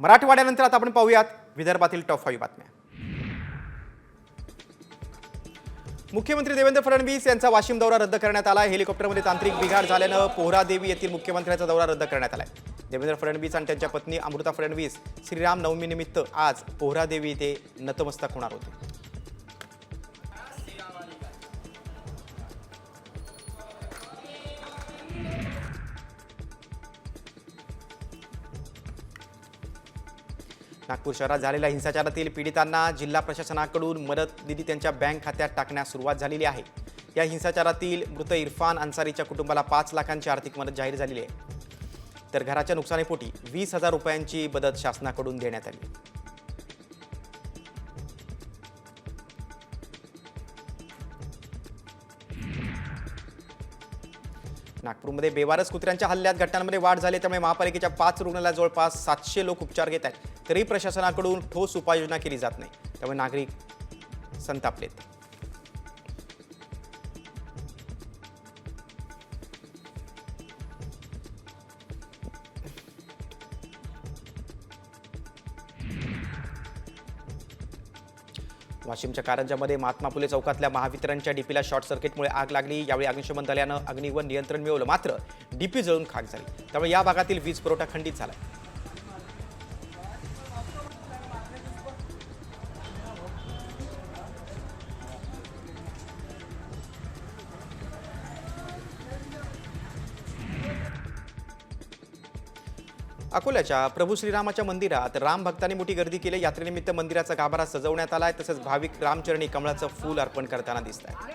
मराठवाड्यानंतर आता आपण पाहूयात विदर्भातील टॉप फाईव्ह बातम्या. मुख्यमंत्री देवेंद्र फडणवीस यांचा वाशिम दौरा रद्द करण्यात आला हेलिकॉप्टरमध्ये तांत्रिक बिघाड झाल्यानं पोहरादेवी येथील मुख्यमंत्र्यांचा दौरा रद्द करण्यात आलाय. देवेंद्र फडणवीस आणि त्यांच्या पत्नी अमृता फडणवीस श्रीराम नवमीनिमित्त आज पोहरादेवी येथे नतमस्तक होणार होते. नागपूर शहरात झालेल्या हिंसाचारातील पीडितांना जिल्हा प्रशासनाकडून मदत निधी त्यांच्या बँक खात्यात टाकण्यास सुरुवात झालेली आहे. या हिंसाचारातील मृत इरफान अन्सारीच्या कुटुंबाला पाच लाखांची आर्थिक मदत जाहीर झालेली आहे. तर घराच्या नुकसानीपोटी वीस हजार रुपयांची मदत शासनाकडून देण्यात आली. नागपूरमध्ये बेवारस कुत्र्यांच्या हल्ल्यात घटनांमध्ये वाढ झाली त्यामुळे महापालिकेच्या पाच रुग्णालयात जवळपास सातशे लोक उपचार घेत आहेत. तरी प्रशासनाकडून ठोस उपाययोजना केली जात नाही. त्यामुळे नागरिक संतापलेत. वाशिमच्या कारंजामध्ये महात्मा फुले चौकातल्या महावितरणच्या डीपीला शॉर्ट सर्किटमुळे आग लागली. यावेळी अग्निशमन दलानं अग्नीवर नियंत्रण मिळवलं. मात्र डीपी जळून खाक झाली. त्यामुळे या भागातील वीज पुरवठा खंडित झाला अकोल्याच्या प्रभू श्रीरामाच्या मंदिरात राम भक्तांनी मोठी गर्दी केली. यात्रेनिमित्त मंदिराचा गाभारा सजवण्यात आला आहे तसंच भाविक रामचरणी कमळाचं फूल अर्पण करताना दिसत आहे